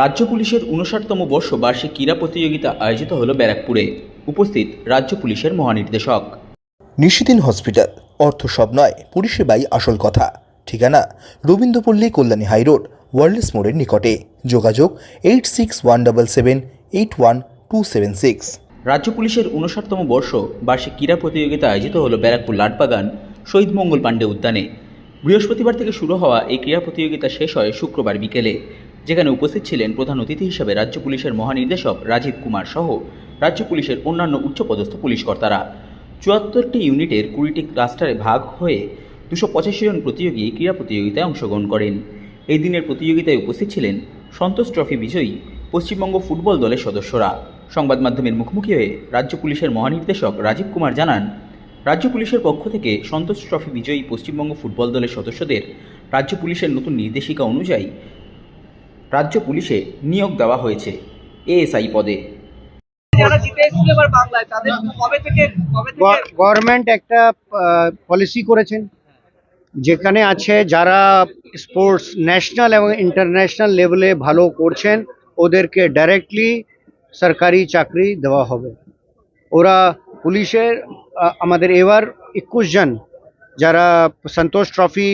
রাজ্য পুলিশের উনষাটতম বর্ষ বার্ষিক ক্রীড়া প্রতিযোগিতা আয়োজিত হল ব্যারাকপুরে। উপস্থিত রাজ্য পুলিশের মহানির্দেশক। নিশিদিন হসপিটাল অর্থ সব নয় পরিষেবাই আসল কথা। ঠিকানা রবীন্দ্রপল্লী কল্যাণী হাইরোড ওয়ার্ল্ডস মোড়ের নিকটে। যোগাযোগ eight six one double seven eight one two seven six. রাজ্য পুলিশের উনষাটতম বর্ষ বার্ষিক ক্রীড়া প্রতিযোগিতা আয়োজিত হল ব্যারাকপুর লাটবাগান শহীদ মঙ্গল পাণ্ডে উদ্যানে। বৃহস্পতিবার থেকে শুরু হওয়া এই ক্রীড়া প্রতিযোগিতা শেষ হয় শুক্রবার বিকেলে। যেখানে উপস্থিত ছিলেন প্রধান অতিথি হিসেবে রাজ্য পুলিশের মহানির্দেশক রাজীব কুমার সহ রাজ্য পুলিশের অন্যান্য উচ্চপদস্থ পুলিশ কর্তারা। চুয়াত্তরটি ইউনিটের কুড়িটি ক্লাস্টারে ভাগ হয়ে দুশো পঁচাশি জন প্রতিযোগী ক্রীড়া প্রতিযোগিতায় অংশগ্রহণ করেন। এই দিনের প্রতিযোগিতায় উপস্থিত ছিলেন সন্তোষ ট্রফি বিজয়ী পশ্চিমবঙ্গ ফুটবল দলের সদস্যরা। সংবাদ মাধ্যমের মুখোমুখি হয়ে রাজ্য পুলিশের মহানির্দেশক রাজীব কুমার জানান, রাজ্য পুলিশের পক্ষ থেকে সন্তোষ ট্রফি বিজয়ী পশ্চিমবঙ্গ ফুটবল দলের সদস্যদের রাজ্য পুলিশের নতুন নির্দেশিকা অনুযায়ী রাজ্য পুলিশে নিয়োগ দেওয়া হয়েছে। এএসআই পদে। যারা জিতে এসেছিল এবার বাংলায় তাদের কবে থেকে কবে থেকে গভর্নমেন্ট একটা পলিসি করেছেন যেখানে আছে যারা স্পোর্টস ন্যাশনাল এবং ইন্টারন্যাশনাল লেভেলে ভালো করছেন ওদেরকে ডাইরেক্টলি সরকারি চাকরি দেওয়া হবে। ওরা পুলিশের আমাদের এবার একুশ জন যারা সন্তোষ ট্রফি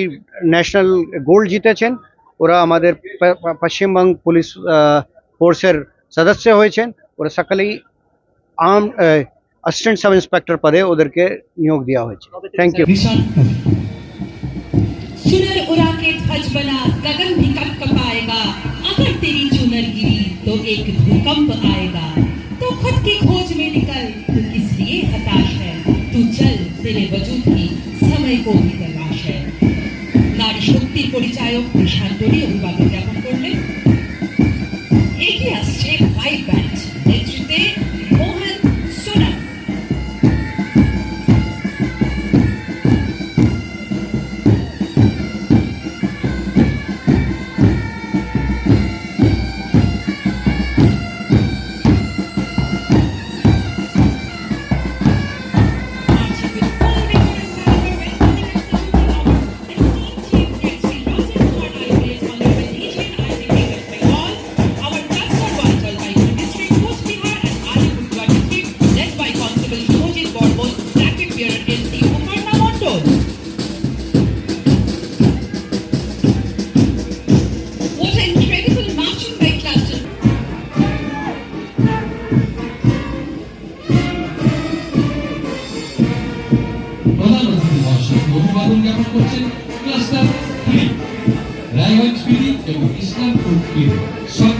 ন্যাশনাল গোল্ড জিতেছেন ওরা আমাদের প- প- পশ্চিমবঙ্গ পুলিশ আহ, ফোর্সের সদস্য হয়েছেন ওরা সকালেই আর্ম অ্যাসিস্ট্যান্ট সাব ইন্সপেক্টর পদে ওদেরকে নিয়োগ দেওয়া হয়েছে থ্যাংক ইউ चुनर उड़ा के ध्वज बना गगन भी कप कपाएगा अगर तेरी चुनर गिरी तो एक भूकंप आएगा तो खुद की खोज में निकल तू किस लिए हताश है तू चल तेरे वजूद की समय को भी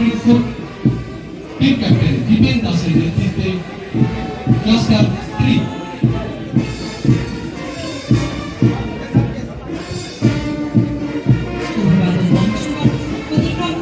সমৃদ্ধ টিম ক্যাপ্টেন দীপেন দাসের নেতৃত্বে ক্লাস্টার থ্রি অভিবাদন মঞ্চ অতিক্রম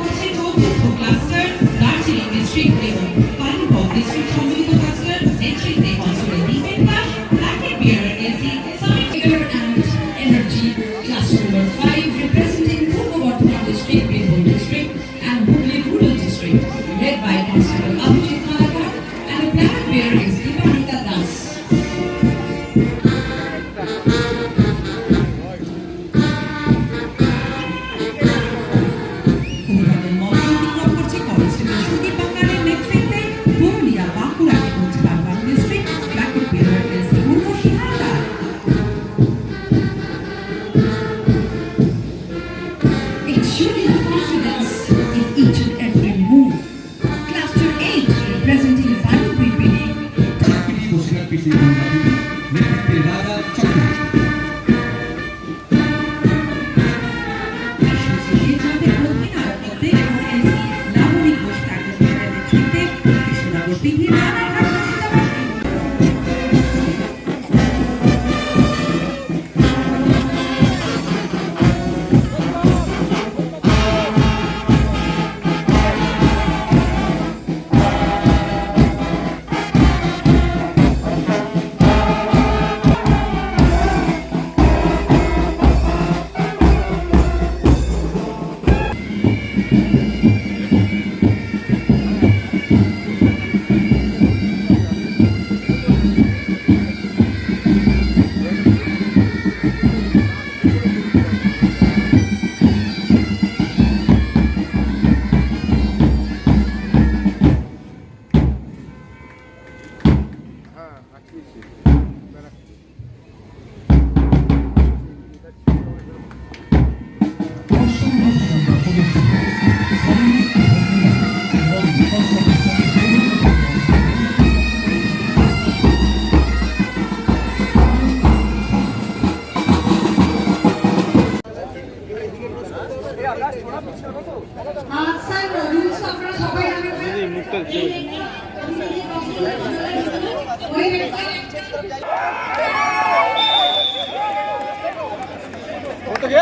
어떡해?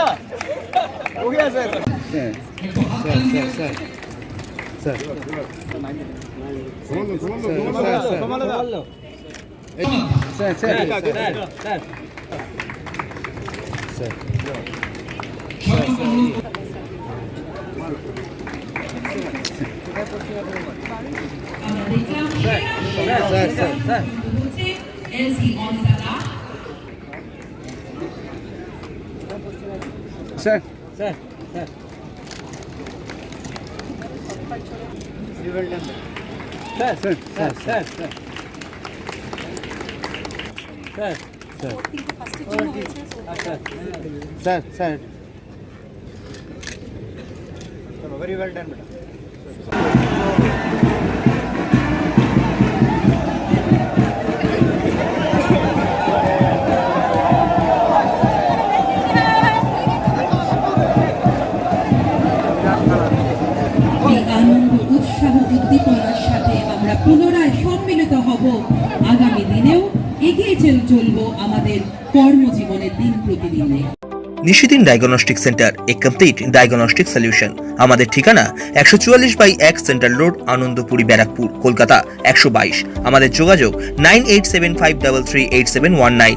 여기 하자. 네. 자, 자, 자. 도망가, 도망가, 도망가. 도망가. 자, 자, 자. 자. 자. 자, 자, 자. Is he on the up? Sir, sir, sir. You will done. Sir, sir, sir, sir, sir. Sir, sir. Sir, sir. Very well done, madam. উদ্দীপনার সাথে আমরা পুনরায় সম্মিলিত হব। আগামী দিনেও এগিয়ে চল চলবো আমাদের কর্মজীবনের দিন প্রতিদিনে। Nishidin diagnostic centre a complete diagnostic solution আমাদের ঠিকানা একশো চুয়াল্লিশ বাই এক সেন্ট্রাল রোড আনন্দপুরি, ব্যারাকপুর, কলকাতা, একশো বাইশ। আমাদের যোগাযোগ nine eight seven five double three eight seven one nine.